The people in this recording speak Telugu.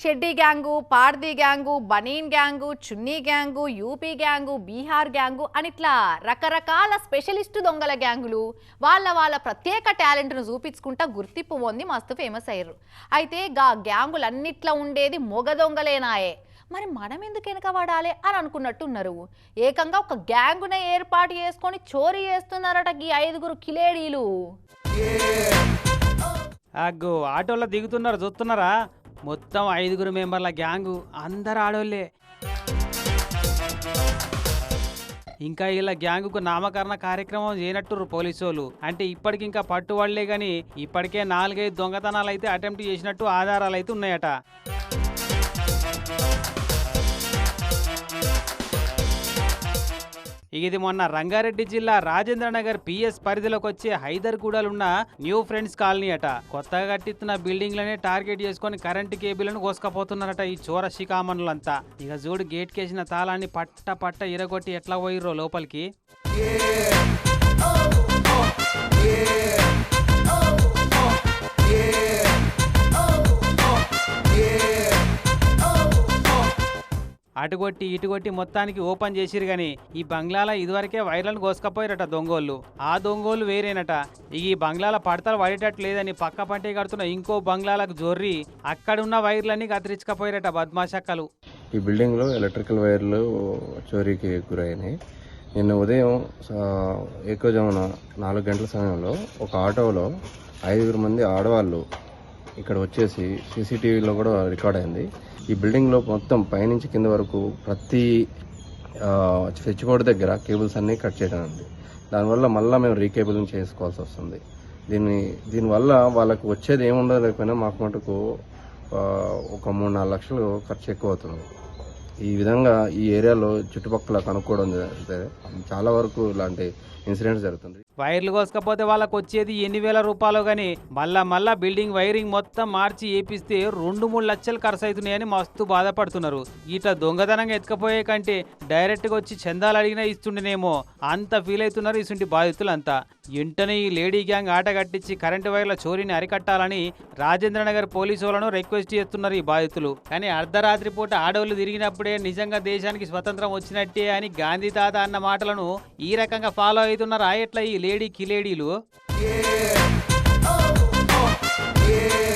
షెడ్డీ గ్యాంగు పార్దీ గ్యాంగు బనీన్ గ్యాంగు చున్నీ gang UP gang Bihar gang అని ఇట్లా రకరకాల స్పెషలిస్ట్ దొంగల గ్యాంగులు వాళ్ళ వాళ్ళ ప్రత్యేక టాలెంట్ను చూపించుకుంటా గుర్తింపు పొంది మస్తు ఫేమస్ అయ్యారు. అయితే గా గ్యాంగులన్నిట్లో ఉండేది మొగ దొంగలేనాయే మరి మనం ఎందుకు వెనకబడాలి అని అనుకున్నట్టు ఉన్నారు ఏకంగా ఒక గ్యాంగునే ఏర్పాటు చేసుకొని చోరీ చేస్తున్నారట ఈ ఐదుగురు కిలేడీలు. ఆటోలో దిగుతున్నారు చూస్తున్నారా? మొత్తం ఐదుగురు మెంబర్ల గ్యాంగు అందరు ఆడోళ్ళే. ఇంకా ఇలా గ్యాంగుకు నామకరణ కార్యక్రమం చేయనట్టురు పోలీసు వాళ్ళు అంటే ఇప్పటికి ఇంకా పట్టువాళ్ళే గాని ఇప్పటికే నాలుగైదు దొంగతనాలు అయితే అటెంప్ట్ చేసినట్టు ఆధారాలు అయితే ఉన్నాయట. ఇది మొన్న రంగారెడ్డి జిల్లా రాజేంద్రనగర్ పిఎస్ పరిధిలోకి వచ్చే హైదర్గూడలున్న న్యూ ఫ్రెండ్స్ కాలనీ అట. కొత్తగా కట్టిస్తున్న బిల్డింగ్లనే టార్గెట్ చేసుకొని కరెంటు కేబుల్ను కోసుకపోతున్నారట ఈ చోర శిఖామణులంతా ఇక చూడు గేట్ కేసిన తాళాన్ని పట్ట పట్ట ఇరగొట్టి ఎట్లా పోయిర్రో లోపలికి. అటుగొట్టి ఇటుగొట్టి మొత్తానికి ఓపెన్ చేసిరు గాని ఈ బంగ్లాల ఇదివరకే వైర్లను కోసుకపోయారట దొంగోళ్ళు. ఆ దొంగోళ్ళు వేరేనట. ఈ బంగ్లాల పడతలు పడేటట్టు లేదని పక్క పంటే కడుతున్న ఇంకో బంగ్లాలకు జొర్రి అక్కడున్న వైర్లన్నీ కత్తిరించకపోయారట బద్మాషక్కలు. ఈ బిల్డింగ్లో ఎలక్ట్రికల్ వైర్లు చోరీకి గురైనాయి. నిన్న ఉదయం ఎక్కువ జమున నాలుగు గంటల సమయంలో ఒక ఆటోలో ఐదుగురు మంది ఆడవాళ్ళు ఇక్కడ వచ్చేసి సీసీటీవీలో కూడా రికార్డ్ అయింది. ఈ బిల్డింగ్లో మొత్తం పైనుంచి కింద వరకు ప్రతి స్విచ్ బోర్డు దగ్గర కేబుల్స్ అన్నీ కట్ చేయడం ఉంది దానివల్ల మళ్ళీ మేము రీకేబులింగ్ చేసుకోవాల్సి వస్తుంది. దీన్ని దీనివల్ల వాళ్ళకు వచ్చేది ఏముండదు లేకపోయినా మాకు మటుకు ఒక మూడు నాలుగు లక్షలు ఖర్చు ఎక్కువ అవుతుంది. ఈ విధంగా ఈ ఏరియాలో చుట్టుపక్కల కనుక్కోవడం చాలా వరకు ఇలాంటి ఇన్సిడెంట్స్ జరుగుతుంది వైర్లు కోసకపోతే వాళ్ళకి వచ్చేది ఎన్ని వేల రూపాయలు కానీ మళ్ళా మళ్ళా బిల్డింగ్ వైరింగ్ మొత్తం మార్చి ఏపిస్తే రెండు మూడు లక్షలు ఖర్చు అవుతున్నాయని మస్తు బాధపడుతున్నారు. ఇట్లా దొంగతనంగా ఎత్తుకపోయే కంటే డైరెక్ట్గా వచ్చి చందాలు అడిగినా ఇస్తుండేనేమో అంత ఫీల్ అవుతున్నారు ఇసుంటి బాధితులు అంతా వెంటనే ఈ లేడీ గ్యాంగ్ ఆట కట్టించి కరెంటు వైర్ల చోరీని అరికట్టాలని రాజేంద్ర నగర్ పోలీసు వాళ్ళను రిక్వెస్ట్ చేస్తున్నారు ఈ బాధితులు. కానీ అర్ధరాత్రి పూట ఆడవాళ్ళు తిరిగినప్పుడే వస్తే నిజంగా దేశానికి స్వతంత్రం వచ్చినట్టే అని గాంధీ తాత అన్న మాటలను ఈ రకంగా ఫాలో అవుతున్నారా? ఎట్లా ఈ లేడీ కిలేడీలు? Oh, oh,